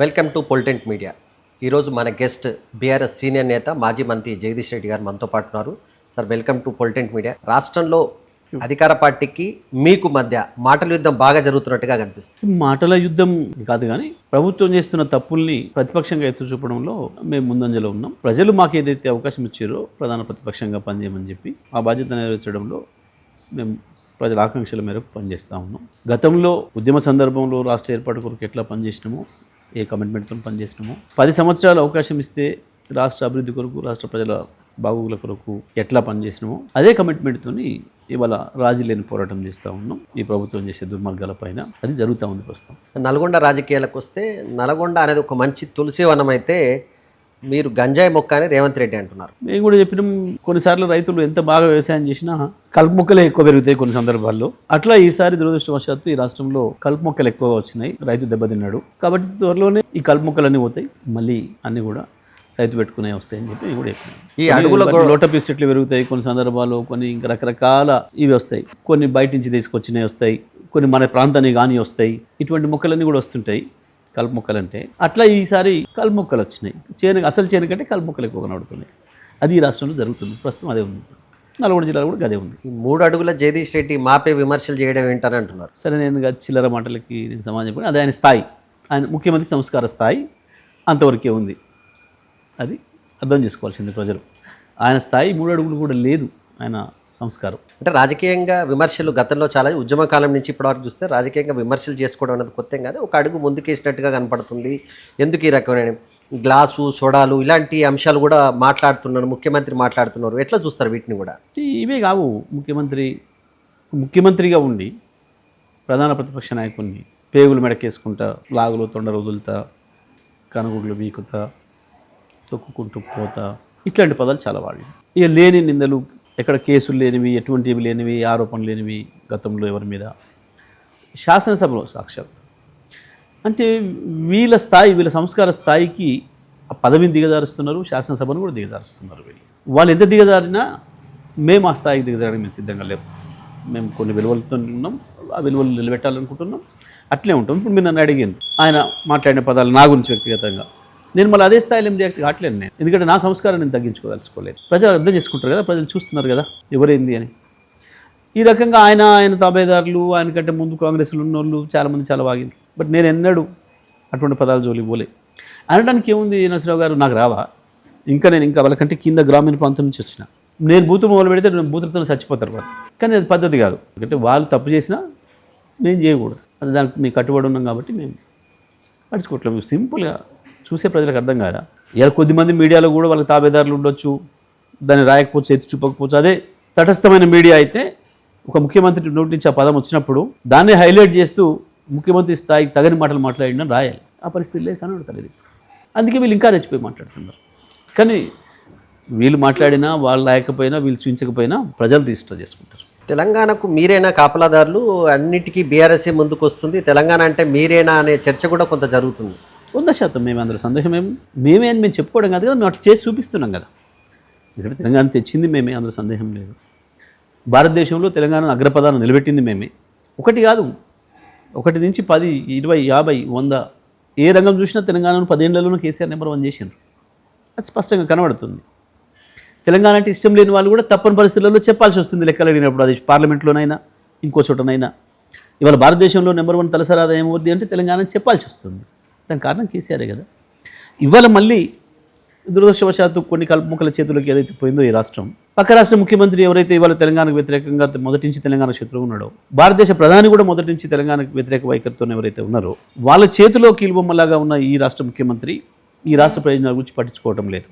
Welcome to పొలిటెంట్ media. ఈరోజు మన గెస్ట్ బీఆర్ఎస్ సీనియర్ నేత మాజీ మంత్రి జగదీష్ రెడ్డి గారు మనతో పాటు ఉన్నారు. సార్ వెల్కమ్ టు పొలిటెంట్ మీడియా. రాష్ట్రంలో అధికార పార్టీకి మీకు మధ్య మాటల యుద్ధం బాగా జరుగుతున్నట్టుగా కనిపిస్తుంది. మాటల యుద్ధం కాదు కానీ ప్రభుత్వం చేస్తున్న తప్పుల్ని ప్రతిపక్షంగా ఎత్తు చూపడంలో మేము ముందంజలో ఉన్నాం. ప్రజలు మాకు ఏదైతే అవకాశం ఇచ్చారో ప్రధాన ప్రతిపక్షంగా పనిచేయమని చెప్పి ఆ బాధ్యత నెరవేర్చడంలో మేము ప్రజల ఆకాంక్షల మేరకు పనిచేస్తూ ఉన్నాం. గతంలో ఉద్యమ సందర్భంలో రాష్ట్ర ఏర్పాటు కొరకు ఎట్లా పనిచేసినామో ఏ కమిట్మెంట్తో పనిచేసినామో పది సంవత్సరాలు అవకాశం ఇస్తే రాష్ట్ర అభివృద్ధి కొరకు రాష్ట్ర ప్రజల బాగోగుల కొరకు ఎట్లా పనిచేసినామో అదే కమిట్మెంట్తోని ఇవాళ రాజీ లేని పోరాటం చేస్తూ ఉన్నాం. ఈ ప్రభుత్వం చేసే దుర్మార్గాల పైన అది జరుగుతూ ఉంది ప్రస్తుతం. నల్గొండ రాజకీయాలకు వస్తే నల్గొండ అనేది ఒక మంచి తులసివనం అయితే మీరు గంజాయి మొక్క అని రేవంత్ రెడ్డి అంటున్నారు. మేము కూడా చెప్పినాం కొన్నిసార్లు రైతులు ఎంత బాగా వ్యవసాయం చేసినా కలుపు మొక్కలే ఎక్కువ పెరుగుతాయి కొన్ని సందర్భాల్లో. అట్లా ఈసారి దురదృష్టవశాత్తు ఈ రాష్ట్రంలో కలుపు మొక్కలు ఎక్కువగా వచ్చినాయి రైతు దెబ్బతిన్నాడు. కాబట్టి త్వరలోనే ఈ కలుపు మొక్కలు అన్నీ పోతాయి మళ్ళీ అన్నీ కూడా రైతు పెట్టుకునే వస్తాయని చెప్పి కూడా ఈ అడుగుల లోటపీస్ చెట్లు పెరుగుతాయి కొన్ని సందర్భాల్లో కొన్ని ఇంకా రకరకాల ఇవి వస్తాయి. కొన్ని బయట నుంచి తీసుకొచ్చినవి వస్తాయి కొన్ని మన ప్రాంతానికి కానీ వస్తాయి. ఇటువంటి మొక్కలన్నీ కూడా వస్తుంటాయి. కలుపు మొక్కలు అంటే అట్లా ఈసారి కలుపు మొక్కలు వచ్చినాయి. చేను అసలు చేను కంటే కలుపు మొక్కలు ఎక్కువగా నడుతున్నాయి. అది ఈ రాష్ట్రంలో జరుగుతుంది. ప్రస్తుతం అదే ఉంది. నల్గొండ జిల్లాలో కూడా అదే ఉంది. ఈ మూడు అడుగుల జగదీష్ రెడ్డి మాపై విమర్శలు చేయడం ఏంటని అంటున్నారు సరే నేను చిల్లర మాటలకి నేను సమాజం చెప్పిన. అది ఆయన స్థాయి. ఆయన ముఖ్యమంత్రి సంస్కార స్థాయి అంతవరకే ఉంది. అది అర్థం చేసుకోవాల్సింది ప్రజలు. ఆయన స్థాయి మూడు అడుగులు కూడా లేదు. ఆయన సంస్కారం. అంటే రాజకీయంగా విమర్శలు గతంలో చాలా ఉద్యమ కాలం నుంచి ఇప్పటివరకు చూస్తే రాజకీయంగా విమర్శలు చేసుకోవడం అనేది కొత్త కాదు. ఒక అడుగు ముందుకేసినట్టుగా కనపడుతుంది. ఎందుకు ఈ రకమైన గ్లాసు సోడాలు ఇలాంటి అంశాలు కూడా మాట్లాడుతున్నారు ముఖ్యమంత్రి మాట్లాడుతున్నారు. ఎట్లా చూస్తారు వీటిని కూడా? ఇవే కావు. ముఖ్యమంత్రి ముఖ్యమంత్రిగా ఉండి ప్రధాన ప్రతిపక్ష నాయకుడిని పేగులు మెడకేసుకుంటా లాగులు తొండలు వదులుతా కనుగుడ్లు వీకుతా తొక్కుకుంటూ పోతా ఇట్లాంటి పదాలు చాలా వాడి ఇక లేని నిందలు ఎక్కడ కేసులు లేనివి ఎటువంటివి లేనివి ఆరోపణలు లేనివి గతంలో ఎవరి మీద? శాసనసభలో సాక్షాత్. అంటే వీళ్ళ స్థాయి వీళ్ళ సంస్కార స్థాయికి ఆ పదవిని దిగజారుస్తున్నారు శాసనసభను కూడా దిగజారుస్తున్నారు వీళ్ళు. వాళ్ళు ఎంత దిగజారినా మేము ఆ స్థాయికి దిగజారడానికి మేము సిద్ధంగా లేవు మేము కొన్ని విలువలతో ఉన్నాం ఆ విలువలు నిలబెట్టాలనుకుంటున్నాం అట్లే ఉంటాం. ఇప్పుడు మీరు నన్ను అడిగాను ఆయన మాట్లాడిన పదాలు నా గురించి వ్యక్తిగతంగా. నేను మళ్ళీ అదే స్థాయిలో ఏం రియాక్ట్ కావట్లేదు నేను. ఎందుకంటే నా సంస్కారం నేను తగ్గించుకోదలుచుకోలేదు. ప్రజలు అర్థం చేసుకుంటారు కదా ప్రజలు చూస్తున్నారు కదా ఎవరైంది అని. ఈ రకంగా ఆయన ఆయన తాబేదారులు ఆయన కంటే ముందు కాంగ్రెస్లో ఉన్న వాళ్ళు చాలామంది చాలా వాగింది బట్ నేను ఎన్నడూ అటువంటి పదాలు జోలి పోలే. అనడానికి ఏముంది నరసరావు గారు? నాకు రావా. ఇంకా నేను ఇంకా వాళ్ళకంటే కింద గ్రామీణ ప్రాంతం నుంచి వచ్చిన. నేను బూతులు మొదలు పెడితే నేను బూతులతో చచ్చిపోతారు వాళ్ళు. కానీ అది పద్ధతి కాదు. ఎందుకంటే వాళ్ళు తప్పు చేసినా నేను చేయకూడదు. అది దానికి మీకు కట్టుబడి ఉన్నాం కాబట్టి మేము. పట్టించుకోవట్లేదు సింపుల్గా చూసే ప్రజలకు అర్థం కాదా? ఇలా కొద్దిమంది మీడియాలో కూడా వాళ్ళకి తాబేదారులు ఉండొచ్చు దాన్ని రాయకపోవచ్చు ఎత్తి చూపకపోవచ్చు. అదే తటస్థమైన మీడియా అయితే ఒక ముఖ్యమంత్రి నోటి నుంచి ఆ పదం వచ్చినప్పుడు దాన్ని హైలైట్ చేస్తూ ముఖ్యమంత్రి స్థాయికి తగని మాటలు మాట్లాడినా రాయాలి. ఆ పరిస్థితి లేదు కనబడతలేదు అందుకే వీళ్ళు ఇంకా రెచ్చిపోయి మాట్లాడుతున్నారు. కానీ వీళ్ళు మాట్లాడినా వాళ్ళు లేకపోయినా వీళ్ళు చూపించకపోయినా ప్రజలు రిజిస్టర్ చేసుకుంటారు. తెలంగాణకు మీరేనా కాపలాదారులు? అన్నిటికీ బీఆర్ఎస్ఏ ముందుకు వస్తుంది తెలంగాణ అంటే మీరేనా అనే చర్చ కూడా కొంత జరుగుతుంది. వంద శాతం మేము అందులో సందేహమేం. మేమే అని మేము చెప్పుకోవడం కాదు కదా మేము అట్లా చేసి చూపిస్తున్నాం కదా. ఇక్కడ తెలంగాణ తెచ్చింది మేమే అందులో సందేహం లేదు. భారతదేశంలో తెలంగాణ అగ్రపదాన్ని నిలబెట్టింది మేమే. ఒకటి కాదు ఒకటి నుంచి పది ఇరవై యాభై వంద ఏ రంగం చూసినా తెలంగాణను పదేళ్ళలోనూ కేసీఆర్ నెంబర్ వన్ చేసినారు అది స్పష్టంగా కనబడుతుంది. తెలంగాణ అంటే ఇష్టం లేని వాళ్ళు కూడా తప్పని పరిస్థితులలో చెప్పాల్సి వస్తుంది లెక్కలు అడిగినప్పుడు. అది పార్లమెంట్లోనైనా ఇంకో చోటనైనా. ఇవాళ భారతదేశంలో నెంబర్ వన్ తలసరి ఆదాయం ఏమవుద్ది అంటే తెలంగాణ చెప్పాల్సి వస్తుంది. దానికి కారణం కేసీఆరే కదా. ఇవాళ మళ్ళీ దురదృష్టవశాత్తు కొన్ని కల్పముఖల చేతులకు ఏదైతే పోయిందో ఈ రాష్ట్రం పక్క రాష్ట్ర ముఖ్యమంత్రి ఎవరైతే ఇవాళ తెలంగాణకు వ్యతిరేకంగా మొదటి నుంచి తెలంగాణ శత్రువు ఉన్నాడో భారతదేశ ప్రధాని కూడా మొదటి నుంచి తెలంగాణకు వ్యతిరేక వైఖరితో ఎవరైతే ఉన్నారో వాళ్ళ చేతిలో కీలుబొమ్మలాగా ఉన్న ఈ రాష్ట్ర ముఖ్యమంత్రి ఈ రాష్ట్ర ప్రయోజనాల గురించి పట్టించుకోవటం లేదు.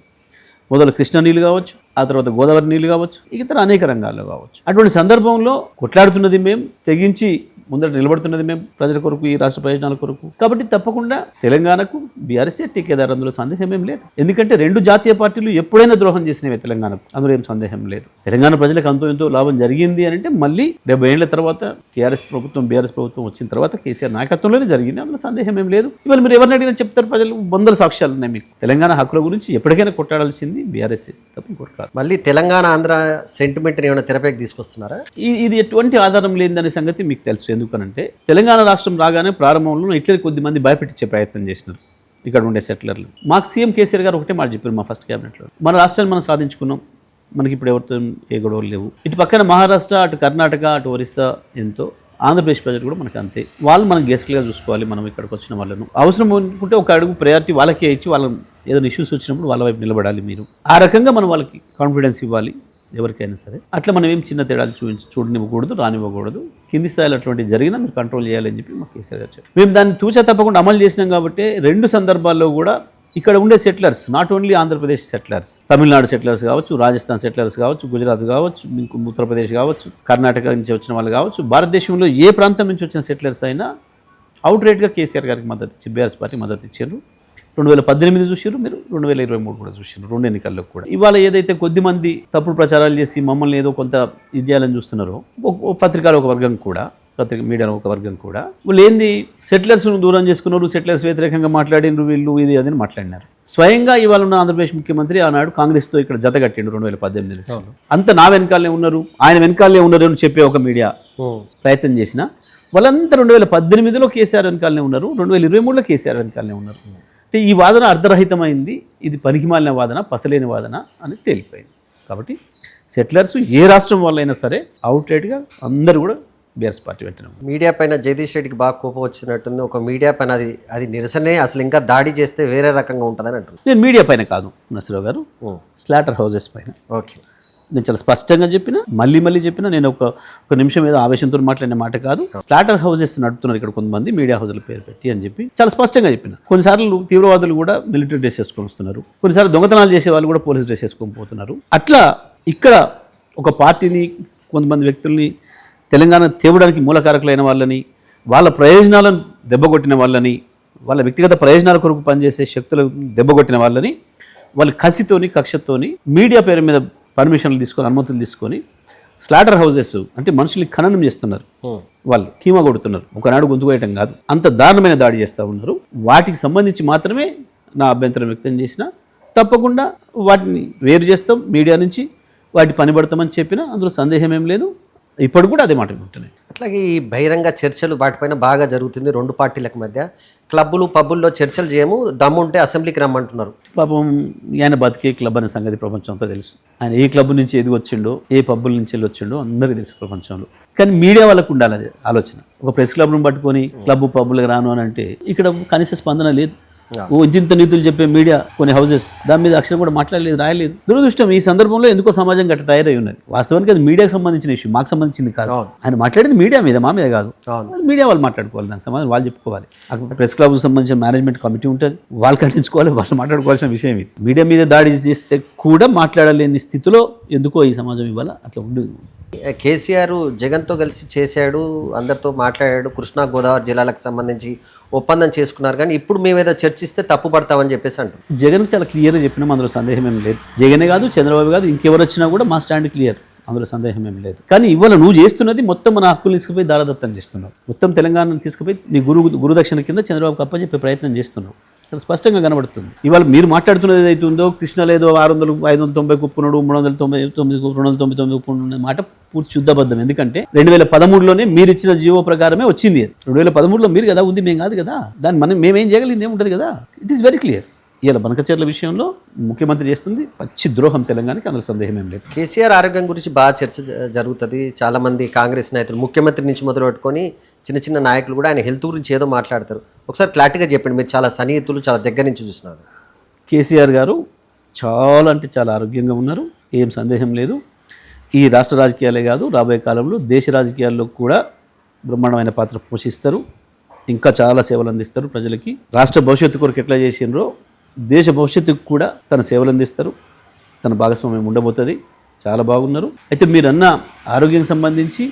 మొదలు కృష్ణా నీళ్ళు కావచ్చు ఆ తర్వాత గోదావరి నీళ్ళు కావచ్చు ఇతర అనేక రంగాల్లో కావచ్చు. అటువంటి సందర్భంలో కొట్లాడుతున్నది మేము తెగించి ముందర నిలబడుతున్నది మేము ప్రజల కొరకు ఈ రాష్ట్ర ప్రయోజనాల కొరకు. కాబట్టి తప్పకుండా తెలంగాణకు బీఆర్ఎస్ఏ టీకేదారు అందులో సందేహం ఏం లేదు. ఎందుకంటే రెండు జాతీయ పార్టీలు ఎప్పుడైనా ద్రోహం చేసినవే తెలంగాణకు. అందులో ఏం సందేహం లేదు. తెలంగాణ ప్రజలకు అంతో ఎంతో లాభం జరిగింది అని అంటే మళ్ళీ డెబ్బై ఏళ్ళ తర్వాత టీఆర్ఎస్ ప్రభుత్వం బీఆర్ఎస్ ప్రభుత్వం వచ్చిన తర్వాత కేసీఆర్ నాయకత్వంలోనే జరిగింది. అందులో సందేహం ఏం లేదు. ఇవాళ మీరు ఎవరిని అడిగినా చెప్తారు ప్రజలు వందల సాక్ష్యాలు ఉన్నాయి మీకు. తెలంగాణ హక్కుల గురించి ఎప్పటికైనా కొట్టాడాల్సింది బీఆర్ఎస్ తప్ప ఇంకోటి కాదు. మళ్ళీ తెలంగాణ ఆంధ్ర సెంటిమెంట్ని ఏమైనా తెరపైకి తీసుకొస్తున్నారా? ఇది ఎటువంటి ఆధారం లేదనే సంగతి మీకు తెలుసు. ఎందుకనంటే తెలంగాణ రాష్ట్రం రాగానే ప్రారంభంలో ఇట్లనే కొద్దిమంది భయపెట్టించే ప్రయత్నం చేసినారు ఇక్కడ ఉండే సెటిలర్లు. మాకు సీఎం కేసీఆర్ గారు ఒకటే మాట చెప్పారు మా ఫస్ట్ క్యాబినెట్లో. మన రాష్ట్రాన్ని మనం సాధించుకున్నాం. మనకి ఇప్పుడు ఎవరితో ఏ గొడవలు లేవు. ఇటు పక్కన మహారాష్ట్ర అటు కర్ణాటక అటు ఒరిస్సా ఎంతో ఆంధ్రప్రదేశ్ ప్రజలు కూడా మనకు అంతే. వాళ్ళు మనం గెస్ట్లుగా చూసుకోవాలి మనం ఇక్కడికి వచ్చిన వాళ్ళను. అవసరం అనుకుంటే ఒక అడుగు ప్రయారిటీ వాళ్ళకే ఇచ్చి వాళ్ళ ఏదైనా ఇష్యూస్ వచ్చినప్పుడు వాళ్ళ వైపు నిలబడాలి మీరు. ఆ రకంగా మనం వాళ్ళకి కాన్ఫిడెన్స్ ఇవ్వాలి. ఎవరికైనా సరే. అట్లా మనం ఏం చిన్న తేడాలు చూపించి చూడనివ్వకూడదు రానివ్వకూడదు. కింది స్థాయిలో అటువంటి జరిగినా మీరు కంట్రోల్ చేయాలని చెప్పి మాకు కేసీఆర్ గారు చెప్పారు. మేము దాన్ని తూచా తప్పకుండా అమలు చేసినాం కాబట్టి రెండు సందర్భాల్లో కూడా ఇక్కడ ఉండే settlers not only Andhra Pradesh settlers Tamil Nadu settlers కావచ్చు రాజస్థాన్ సెటిలర్స్ కావచ్చు గుజరాత్ కావచ్చు ఇంకో ఉత్తరప్రదేశ్ కావచ్చు కర్ణాటక నుంచి వచ్చిన వాళ్ళు కావచ్చు భారతదేశంలో ఏ ప్రాంతం నుంచి వచ్చిన సెటిలర్స్ అయినా అవుట్ రేట్గా కేసీఆర్ గారికి మద్దతు ఇచ్చి బీఆర్ఎస్ పార్టీ మద్దతు ఇచ్చారు. రెండు వేల పద్దెనిమిది చూసారు మీరు రెండు వేల ఇరవై మూడు కూడా చూసారు రెండు ఎన్నికల్లో కూడా. ఇవాళ ఏదైతే కొద్ది మంది తప్పుడు ప్రచారాలు చేసి మమ్మల్ని ఏదో కొంత ఇది చేయాలని చూస్తున్నారో పత్రికలో ఒక వర్గం కూడా పత్రిక మీడియాలో ఒక వర్గం కూడా వాళ్ళు ఏంది సెటిలర్స్ను దూరం చేసుకున్నారు సెటిలర్స్ వ్యతిరేకంగా మాట్లాడినారు వీళ్ళు ఇది అది అని మాట్లాడినారు. స్వయంగా ఇవాళ ఉన్న ఆంధ్రప్రదేశ్ ముఖ్యమంత్రి ఆనాడు కాంగ్రెస్తో ఇక్కడ జత కట్టిండు రెండు వేల పద్దెనిమిది. అంత నా వెనకాలనే ఉన్నారు ఆయన వెనకాలనే ఉన్నారు అని చెప్పే ఒక మీడియా ప్రయత్నం చేసిన వాళ్ళంతా రెండు వేల పద్దెనిమిదిలో కేసీఆర్ వెనకాలనే ఉన్నారు రెండు వేల ఇరవై మూడులో కేసీఆర్ వెనకాలనే ఉన్నారు. అంటే ఈ వాదన అర్ధరహితమైంది. ఇది పనికిమాలిన వాదన పసలేని వాదన అని తేలిపోయింది. కాబట్టి సెటిలర్స్ ఏ రాష్ట్రం వాళ్ళైనా సరే అవుట్రేట్గా అందరూ కూడా బీఆర్ఎస్ పార్టీ పెట్టినాం మీడియా పైన జగదీష్ రెడ్డికి బాగా కోపం వచ్చినట్టుంది. ఒక మీడియా పైన అది అది నిరసనే అసలు ఇంకా దాడి చేస్తే వేరే రకంగా ఉంటుందని అంటుంది నేను మీడియా పైన కాదు నసరావు గారు. స్లాటర్ హౌసెస్ పైన. ఓకే. నేను చాలా స్పష్టంగా చెప్పిన మళ్ళీ మళ్ళీ చెప్పిన నేను ఒక ఒక నిమిషం ఏదో ఆవేశంతో మాట్లాడిన మాట కాదు. స్లాటర్ హౌసెస్ నడుపుతున్నారు ఇక్కడ కొంతమంది మీడియా హౌస్ల పేరు పెట్టి అని చెప్పి చాలా స్పష్టంగా చెప్పిన. కొన్నిసార్లు తీవ్రవాదులు కూడా మిలిటరీ డ్రెస్ వేసుకొని వస్తున్నారు. కొన్నిసార్లు దొంగతనాలు చేసే వాళ్ళు కూడా పోలీస్ డ్రెస్ వేసుకొని పోతున్నారు. అట్లా ఇక్కడ ఒక పార్టీని కొంతమంది వ్యక్తుల్ని తెలంగాణ తేవడానికి మూలకారకులైన వాళ్ళని వాళ్ళ ప్రయోజనాలను దెబ్బగొట్టిన వాళ్ళని వాళ్ళ వ్యక్తిగత ప్రయోజనాల కొరకు పనిచేసే శక్తులు దెబ్బగొట్టిన వాళ్ళని వాళ్ళు కసితోని కక్షతోని మీడియా పేరు మీద పర్మిషన్లు తీసుకొని అనుమతులు తీసుకొని స్లాటర్ హౌసెస్ అంటే మనుషుల్ని ఖననం చేస్తున్నారు. వాళ్ళు కీమా కొడుతున్నారు. ఒకనాడు గొంతు కోయటం కాదు. అంత దారుణమైన దాడి చేస్తూ ఉన్నారు. వాటికి సంబంధించి మాత్రమే నా అభ్యంతరం వ్యక్తం చేసిన తప్పకుండా వాటిని వేరు చేస్తాం. మీడియా నుంచి వాటి పని పడతామని చెప్పినా అందులో సందేహం ఏం లేదు. ఇప్పుడు కూడా అదే మాట ఉంటున్నాయి అట్లాగే ఈ బహిరంగ చర్చలు వాటిపైన బాగా జరుగుతుంది రెండు పార్టీలకు మధ్య. క్లబ్బులు పబ్బుల్లో చర్చలు చేయము దమ్ముంటే అసెంబ్లీకి రమ్మంటున్నారు. పాపం ఆయన బతికే క్లబ్ అనే సంగతి ప్రపంచం అంతా తెలుసు. ఆయన ఏ క్లబ్ నుంచి ఎదిగి వచ్చిండో ఏ పబ్బుల నుంచి వెళ్ళి వచ్చిండో అందరికీ తెలుసు ప్రపంచంలో. కానీ మీడియా వాళ్ళకు ఉండాలి అది ఆలోచన. ఒక ప్రెస్ క్లబ్ను పట్టుకొని క్లబ్ పబ్బులకు రాను అని అంటే ఇక్కడ కనీస స్పందన లేదు. ఓ ఇంతింత నీతులు చెప్పే మీడియా కొన్ని హౌసెస్. దాని మీద అక్షరం కూడా మాట్లాడలేదు రాయలేదు. దురదృష్టం ఈ సందర్భంలో ఎందుకో సమాజం గట్ట తయారై ఉన్నది. వాస్తవానికి అది మీడియాకు సంబంధించిన ఇష్యూ మాకు సంబంధించింది కాదు. ఆయన మాట్లాడేది మీడియా మీద మా మీద కాదు. మీడియా వాళ్ళు మాట్లాడుకోవాలి దానికి సమాధానం వాళ్ళు చెప్పుకోవాలి. అక్కడ ప్రెస్ క్లబ్ సంబంధించిన మేనేజ్మెంట్ కమిటీ ఉంటుంది. వాళ్ళు ఖండించుకోవాలి వాళ్ళు మాట్లాడుకోవాల్సిన విషయం ఇది. మీడియా మీద దాడి చేస్తే కూడా మాట్లాడలేని స్థితిలో ఎందుకో ఈ సమాజం ఇవాళ అట్లా ఉండదు కేసీఆర్ జగన్తో కలిసి చేశాడు అందరితో మాట్లాడాడు. కృష్ణా గోదావరి జిల్లాలకు సంబంధించి ఒప్పందం చేసుకున్నారు. కానీ ఇప్పుడు మేమేదో చర్చిస్తే తప్పు పడతామని చెప్పేసి అంటారు జగన్ చాలా క్లియర్గా చెప్పినాం అందులో సందేహం ఏం లేదు. జగనే కాదు చంద్రబాబు కాదు ఇంకెవరు వచ్చినా కూడా మా స్టాండ్ క్లియర్. అందులో సందేహం ఏం లేదు. కానీ ఇవాళ నువ్వు చేస్తున్నది మొత్తం మన హక్కులు తీసుకుపోయి దారదత్తం చేస్తున్నావు. మొత్తం తెలంగాణను తీసుకుపోయి నీ గురు గురుదక్షిణ కింద చంద్రబాబు అప్పచెప్పే ప్రయత్నం చేస్తున్నావు. చాలా స్పష్టంగా కనబడుతుంది. ఇవాళ మీరు మాట్లాడుతున్నది ఏదైతే ఉందో కృష్ణ లేదో ఆరు వందలు ఐదు వందల తొంభై కుప్పున్నాడు మూడు వందల తొంభై తొమ్మిది రెండు వందల తొంభై తొమ్మిది కుప్పున్నాడు మాట పూర్తి శుద్ధబద్ధం. ఎందుకంటే రెండు వేల పదమూడులోనే మీరు ఇచ్చిన జీవో ప్రకారమే వచ్చింది అది. రెండు వేల పదమూడులో మీరు కదా ఉంది మేము కాదు కదా. దాన్ని మనం మేమేం చేయగలిగింది ఏముంటుంది కదా? ఇట్ ఈస్ వెరీ క్లియర్ ఇలా బనకచర్ల విషయంలో ముఖ్యమంత్రి చేస్తుంది పచ్చి ద్రోహం తెలంగాణకి అందులో సందేహం ఏం లేదు. కేసీఆర్ ఆరోగ్యం గురించి బాగా చర్చ జరుగుతుంది. చాలా మంది కాంగ్రెస్ నాయకులు ముఖ్యమంత్రి నుంచి మొదలు పెట్టుకొని చిన్న చిన్న నాయకులు కూడా ఆయన హెల్త్ గురించి ఏదో మాట్లాడతారు. ఒకసారి క్లారిటీగా చెప్పండి మీరు చాలా సన్నిహితులు చాలా దగ్గర నుంచి చూస్తున్నారు. కేసీఆర్ గారు చాలా అంటే చాలా ఆరోగ్యంగా ఉన్నారు ఏం సందేహం లేదు. ఈ రాష్ట్ర రాజకీయాలే కాదు రాబోయే కాలంలో దేశ రాజకీయాల్లో కూడా బ్రహ్మాండమైన పాత్ర పోషిస్తారు. ఇంకా చాలా సేవలు అందిస్తారు ప్రజలకి. రాష్ట్ర భవిష్యత్తు కొరకు ఎట్లా చేసినరో దేశ భవిష్యత్తుకు కూడా తన సేవలు అందిస్తారు. తన భాగస్వామ్యం ఉండబోతుంది. చాలా బాగున్నారు. అయితే మీరన్న ఆరోగ్యం సంబంధించి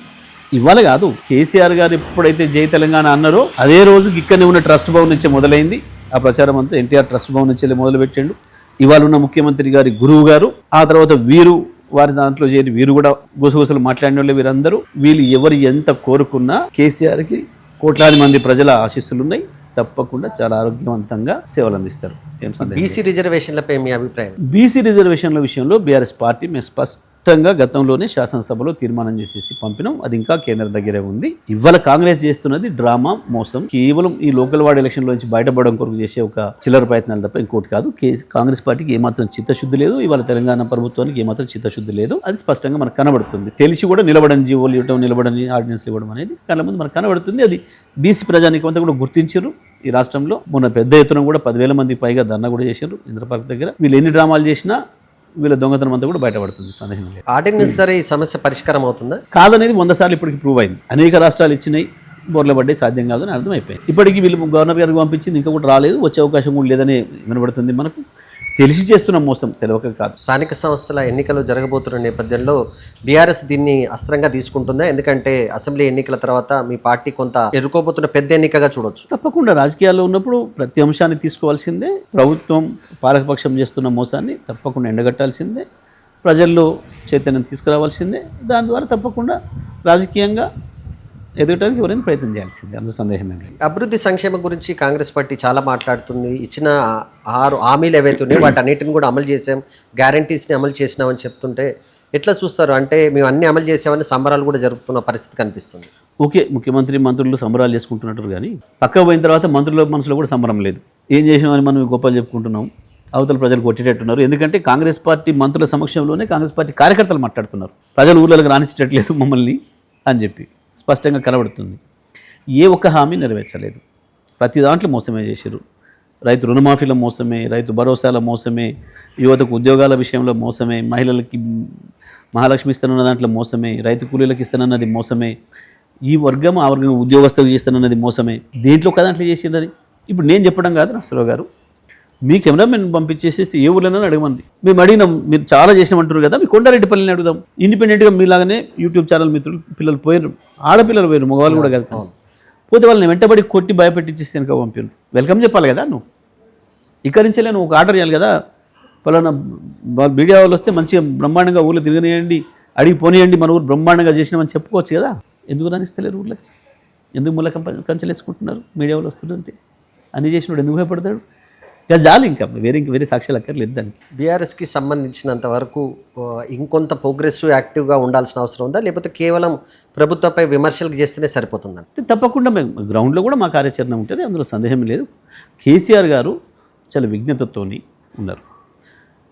ఇవాళ కాదు. కేసీఆర్ గారు ఎప్పుడైతే జై తెలంగాణ అన్నారో అదే రోజు ఇక్కడనే ఉన్న ట్రస్ట్ భవన్ నుంచే మొదలైంది. ఆ ప్రచారం అంతా ఎన్టీఆర్ ట్రస్ట్ భవన్ నుంచి మొదలు పెట్టిండు ఇవాళ ఉన్న ముఖ్యమంత్రి గారి గురువు గారు ఆ తర్వాత వీరు వారి దాంట్లో చేరి వీరు కూడా గుసగుసలు మాట్లాడిన వాళ్ళు వీరందరూ. వీళ్ళు ఎవరు ఎంత కోరుకున్నా కేసీఆర్కి కోట్లాది మంది ప్రజల ఆశీస్సులు ఉన్నాయి తప్పకుండా చాలా ఆరోగ్యవంతంగా సేవలు అందిస్తారు. ఏం సందేహం బీసీ రిజర్వేషన్లపై మీ అభిప్రాయం? బీసీ రిజర్వేషన్ల విషయంలో బీఆర్ఎస్ పార్టీ మేము స్పష్టంగా మొత్తంగా గతంలోనే శాసనసభలో తీర్మానం చేసేసి పంపినాం. అది ఇంకా కేంద్రం దగ్గరే ఉంది. ఇవాళ కాంగ్రెస్ చేస్తున్నది డ్రామా మోసం. కేవలం ఈ లోకల్ వార్డ్ ఎలక్షన్ నుంచి బయటపడడం కొరకు చేసే ఒక చిల్లర ప్రయత్నాలు తప్ప ఇంకోటి కాదు. కే- కాంగ్రెస్ పార్టీకి ఏమాత్రం చిత్తశుద్ధి లేదు. ఇవాళ తెలంగాణ ప్రభుత్వానికి ఏమాత్రం చిత్తశుద్ధి లేదు. అది స్పష్టంగా మనకు కనబడుతుంది. తెలిసి కూడా నిలబడని జీవోలు ఇవ్వడం నిలబడని ఆర్డినెన్స్లు ఇవ్వడం అనేది కళ్ళ ముందు మనకు కనబడుతుంది. అది బీసీ ప్రజానికం అంతా కూడా గుర్తించారు ఈ రాష్ట్రంలో. మొన్న పెద్ద ఎత్తున కూడా పదివేల మంది పైగా ధర్నా కూడా చేశారు ఇంద్రపార్క్ దగ్గర. వీళ్ళు ఎన్ని డ్రామాలు చేసినా వీళ్ళ దొంగతనం అంతా కూడా బయటపడుతుంది సందేహం లేదు. ఆర్డినెన్స్ ద్వారా ఈ సమస్య పరిష్కారం అవుతుందా? కాదనేది వంద సార్లు ఇప్పటికి ప్రూవ్ అయింది. అనేక రాష్ట్రాలు ఇచ్చినాయి బోర్ల పడ్డాయి సాధ్యం కాదని అర్థమైపోయింది. ఇప్పటికీ వీళ్ళు గవర్నర్ గారికి పంపించింది ఇంకా కూడా రాలేదు వచ్చే అవకాశం కూడా లేదని వినబడుతుంది మనకు. తెలిసి చేస్తున్న మోసం తెలియక కాదు. స్థానిక సంస్థల ఎన్నికలు జరగబోతున్న నేపథ్యంలో బీఆర్ఎస్ దీన్ని అస్త్రంగా తీసుకుంటుందా? ఎందుకంటే అసెంబ్లీ ఎన్నికల తర్వాత మీ పార్టీ కొంత ఎదుర్కోబోతున్న పెద్ద ఎన్నికగా చూడొచ్చు. తప్పకుండా రాజకీయాల్లో ఉన్నప్పుడు ప్రతి అంశాన్ని తీసుకోవాల్సిందే. ప్రభుత్వం పాలకపక్షం చేస్తున్న మోసాన్ని తప్పకుండా ఎండగట్టాల్సిందే. ప్రజల్లో చైతన్యం తీసుకురావాల్సిందే. దాని ద్వారా తప్పకుండా రాజకీయంగా ఎదగటానికి ఎవరైనా ప్రయత్నం చేయాల్సిందే. అందులో సందేహం ఏం లేదు. అభివృద్ధి సంక్షేమం గురించి కాంగ్రెస్ పార్టీ చాలా మాట్లాడుతుంది. ఇచ్చిన ఆరు హామీలు ఏవైతే ఉన్నాయో వాటి అన్నిటిని కూడా అమలు చేసాం గ్యారంటీస్ని అమలు చేసినామని చెప్తుంటే ఎట్లా చూస్తారు? అంటే మేము అన్ని అమలు చేసామని సంబరాలు కూడా జరుపుతున్న పరిస్థితి కనిపిస్తుంది. ఓకే ముఖ్యమంత్రి మంత్రులు సంబరాలు చేసుకుంటున్నట్టు కానీ పక్క పోయిన తర్వాత మంత్రుల మనసులో కూడా సంబరం లేదు. ఏం చేసినామని మనం గొప్పలు చెప్పుకుంటున్నాం. అవతల ప్రజలు కొట్టేటట్టున్నారు. ఎందుకంటే కాంగ్రెస్ పార్టీ మంత్రుల సమక్షంలోనే కాంగ్రెస్ పార్టీ కార్యకర్తలు మాట్లాడుతున్నారు. ప్రజలు ఊళ్ళకి రాణించట్లేదు మమ్మల్ని అని చెప్పి. స్పష్టంగా కనబడుతుంది. ఏ ఒక్క హామీ నెరవేర్చలేదు. ప్రతి దాంట్లో మోసమే చేశారు రైతు రుణమాఫీల మోసమే రైతు భరోసాల మోసమే యువతకు ఉద్యోగాల విషయంలో మోసమే మహిళలకి మహాలక్ష్మి ఇస్తానన్న దాంట్లో మోసమే రైతు కూలీలకు ఇస్తానన్నది మోసమే ఈ వర్గం ఆ వర్గం ఉద్యోగస్తులకు చేస్తానన్నది మోసమే. దేంట్లో ఒక దాంట్లో చేసిందని ఇప్పుడు నేను చెప్పడం కాదు నరసరావు గారు. మీ కెమెరామెన్ పంపించేసేసి ఏ ఊళ్ళైనా అడగమండి మేము అడిగినాం మీరు చాలా చేసినామంటారు కదా మీ కొండారెడ్డిపల్లిని అడుగుదాం. ఇండిపెండెంట్గా మీలాగానే యూట్యూబ్ ఛానల్ మిత్రులు పిల్లలు పోయారు ఆడపిల్లలు పోయారు మగవాళ్ళు కూడా కాదు. పోతే వాళ్ళని వెంటబడి కొట్టి భయపెట్టించేసి వెనక పంపాను వెల్కమ్ చెప్పాలి కదా నువ్వు. ఇక్కడి నుంచే నువ్వు ఒక ఆర్డర్ చేయాలి కదా. పలానా మీడియా వాళ్ళు వస్తే మంచిగా బ్రహ్మాండంగా ఊళ్ళో తిరగనియండి అడిగి పోనీయండి మన ఊరు బ్రహ్మాండంగా చేసినామని చెప్పుకోవచ్చు కదా. ఎందుకు రాణిస్తలేరు ఊళ్ళకి ఎందుకు ముళ్ళ కంచెలేసుకుంటున్నారు? మీడియా వాళ్ళు వస్తుంటే అన్ని చేసినప్పుడు ఎందుకు భయపడతాడు? ఇక చాలు ఇంకా. వేరే ఇంక వేరే సాక్ష్యాలు అక్కర్లేదు దానికి. బీఆర్ఎస్కి సంబంధించినంత వరకు ఇంకొంత ప్రోగ్రెసివ్ యాక్టివ్గా ఉండాల్సిన అవసరం ఉందా? లేకపోతే కేవలం ప్రభుత్వంపై విమర్శలు చేస్తేనే సరిపోతుందా? అంటే తప్పకుండా మేము గ్రౌండ్లో కూడా మా కార్యాచరణ ఉంటుంది అందులో సందేహం లేదు. కేసీఆర్ గారు చాలా విజ్ఞతతోని ఉన్నారు.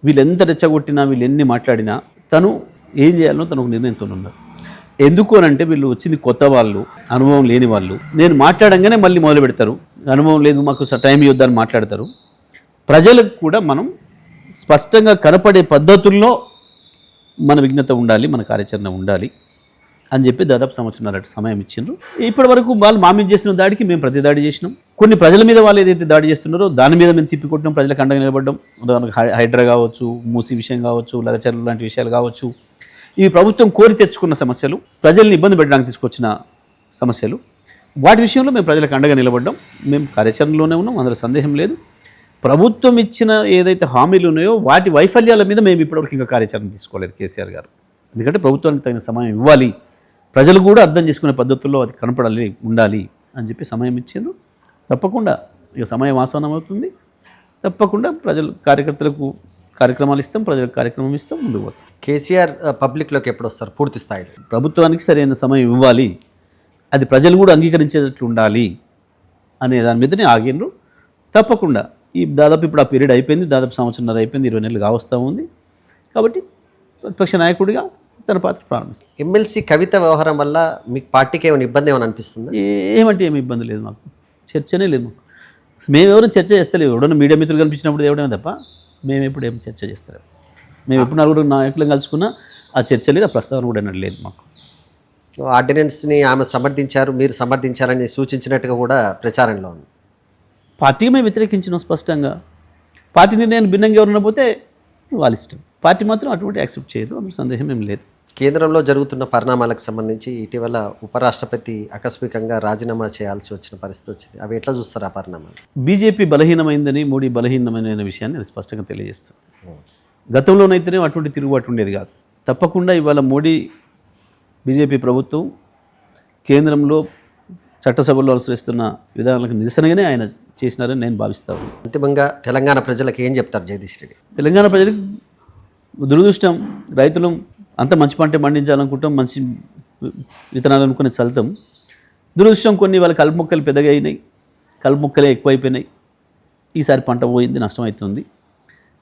వీళ్ళు ఎంత రెచ్చగొట్టినా వీళ్ళు ఎన్ని మాట్లాడినా తను ఏం చేయాలో తను ఒక నిర్ణయంతో ఉన్నారు. ఎందుకు అని అంటే వీళ్ళు వచ్చింది కొత్త వాళ్ళు అనుభవం లేని వాళ్ళు. నేను మాట్లాడంగానే మళ్ళీ మొదలు పెడతారు. అనుభవం లేదు మాకు టైం ఇవ్వద్దని మాట్లాడతారు. ప్రజలకు కూడా మనం స్పష్టంగా కనపడే పద్ధతుల్లో మన విఘ్నత ఉండాలి మన కార్యాచరణ ఉండాలి అని చెప్పి దాదాపు సంవత్సరాల సమయం ఇచ్చిండ్రు. ఇప్పటి వరకు వాళ్ళు మా మీద చేసిన దాడికి మేము ప్రతి దాడి చేసినాం. కొన్ని ప్రజల మీద వాళ్ళు ఏదైతే దాడి చేస్తున్నారో దాని మీద మేము తిప్పికొట్టడం ప్రజలకు అండగా నిలబడడం. ఉదాహరణకు హై- హైడ్రా కావచ్చు మూసి విషయం కావచ్చు లగచర్లు లాంటి విషయాలు కావచ్చు. ఇవి ప్రభుత్వం కోరి తెచ్చుకున్న సమస్యలు ప్రజల్ని ఇబ్బంది పెట్టడానికి తీసుకొచ్చిన సమస్యలు. వాటి విషయంలో మేము ప్రజలకు అండగా నిలబడ్డాం. మేము కార్యాచరణలోనే ఉన్నాం అందులో సందేహం లేదు. ప్రభుత్వం ఇచ్చిన ఏదైతే హామీలు ఉన్నాయో వాటి వైఫల్యాల మీద మేము ఇప్పటివరకు ఇంకా కార్యాచరణ తీసుకోలేదు కేసీఆర్ గారు. ఎందుకంటే ప్రభుత్వానికి తగిన సమయం ఇవ్వాలి. ప్రజలు కూడా అర్థం చేసుకునే పద్ధతుల్లో అది కనపడాలి ఉండాలి అని చెప్పి సమయం ఇచ్చిండ్రు. తప్పకుండా ఇక సమయం ఆసనం అవుతుంది. తప్పకుండా ప్రజలు కార్యకర్తలకు కార్యక్రమాలు ఇస్తాం ప్రజలకు కార్యక్రమం ఇస్తాం ముందుకు పోతాం. కేసీఆర్ పబ్లిక్లోకి ఎప్పుడు వస్తారు? పూర్తి స్థాయిలో. ప్రభుత్వానికి సరైన సమయం ఇవ్వాలి. అది ప్రజలు కూడా అంగీకరించేటట్లు ఉండాలి అనే దాని మీదనే ఆగిండ్రు. తప్పకుండా ఈ దాదాపు ఇప్పుడు ఆ పీరియడ్ అయిపోయింది దాదాపు సంవత్సరంన్నర అయిపోయింది ఇరవై నెలలు కావస్తూ ఉంది. కాబట్టి ప్రతిపక్ష నాయకుడిగా తన పాత్ర ప్రారంభిస్తాం ఎమ్మెల్సీ కవిత వ్యవహారం వల్ల మీకు పార్టీకి ఏమైనా ఇబ్బంది ఏమైనా అనిపిస్తుందా? ఏమంటే ఏమి ఇబ్బంది లేదు మాకు. చర్చనే లేదు మాకు. మేము ఎవరు చర్చ చేస్తలేము. ఎవడన్నా మీడియా మిత్రులు కనిపించినప్పుడు ఎవడమే తప్ప మేము ఎప్పుడు ఏం చర్చ చేస్తలేము. మేము ఎప్పుడు నలుగురు నాయకులను కలుసుకున్నా ఆ చర్చ లేదు ఆ ప్రస్తావన కూడా లేదు మాకు. ఆర్డినెన్స్ని ఆమె సమర్థించారు మీరు సమర్థించారని సూచించినట్టుగా కూడా ప్రచారంలో ఉంది. పార్టీకి మేము వ్యతిరేకించినాం స్పష్టంగా. పార్టీ నిర్ణయాన్ని భిన్నంగా ఎవరన్నా పోతే వాళ్ళ ఇష్టం. పార్టీ మాత్రం అటువంటి యాక్సెప్ట్ చేయదు అందులో సందేహం ఏం లేదు. కేంద్రంలో జరుగుతున్న పరిణామాలకు సంబంధించి ఇటీవల ఉపరాష్ట్రపతి ఆకస్మికంగా రాజీనామా చేయాల్సి వచ్చిన పరిస్థితి వచ్చింది. అవి ఎట్లా చూస్తారు ఆ పరిణామాలు? బీజేపీ బలహీనమైందని మోడీ బలహీనమైన విషయాన్ని అది స్పష్టంగా తెలియజేస్తుంది. గతంలోనైతేనే అటువంటి తిరుగుబాటు ఉండేది కాదు. తప్పకుండా ఇవాళ మోడీ బీజేపీ ప్రభుత్వం కేంద్రంలో చట్టసభలో అనుసరిస్తున్న విధానాలకు నిరసనగానే ఆయన చేసినారని నేను భావిస్తాను అంతిమంగా తెలంగాణ ప్రజలకు ఏం చెప్తారు జగదీష్ రెడ్డి? తెలంగాణ ప్రజలకు దురదృష్టం రైతులు అంత మంచి పంట పండించాలనుకుంటాం మంచి విత్తనాలు అనుకుని చల్లుతాం దురదృష్టం కొన్ని వాళ్ళ కలుపు మొక్కలు పెద్దగా అయినాయి కలుపు మొక్కలే ఎక్కువైపోయినాయి. ఈసారి పంట పోయింది నష్టమవుతుంది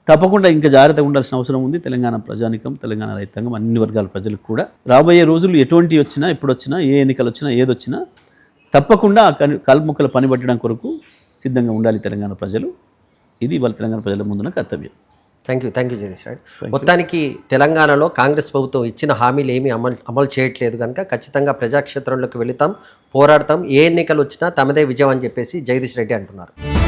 తప్పకుండా ఇంకా జాగ్రత్తగా ఉండాల్సిన అవసరం ఉంది తెలంగాణ ప్రజానికం తెలంగాణ రైతాంగం అన్ని వర్గాల ప్రజలకు కూడా. రాబోయే రోజులు ఎటువంటి వచ్చినా ఎప్పుడు వచ్చినా ఏ ఎన్నికలు వచ్చినా ఏదొచ్చినా తప్పకుండా కలుపు మొక్కల పని పట్టడం కొరకు సిద్ధంగా ఉండాలి తెలంగాణ ప్రజలు. ఇది వాళ్ళ తెలంగాణ ప్రజల ముందున కర్తవ్యం. Thank you thank you Jagadish Reddy మొత్తానికి తెలంగాణలో కాంగ్రెస్ ప్రభుత్వం ఇచ్చిన హామీలు ఏమీ అమలు అమలు చేయట్లేదు కనుక ఖచ్చితంగా ప్రజాక్షేత్రంలోకి వెళుతాం పోరాడతాం. ఏ ఎన్నికలు వచ్చినా తమదే విజయం అని చెప్పేసి జగదీష్ రెడ్డి అంటున్నారు.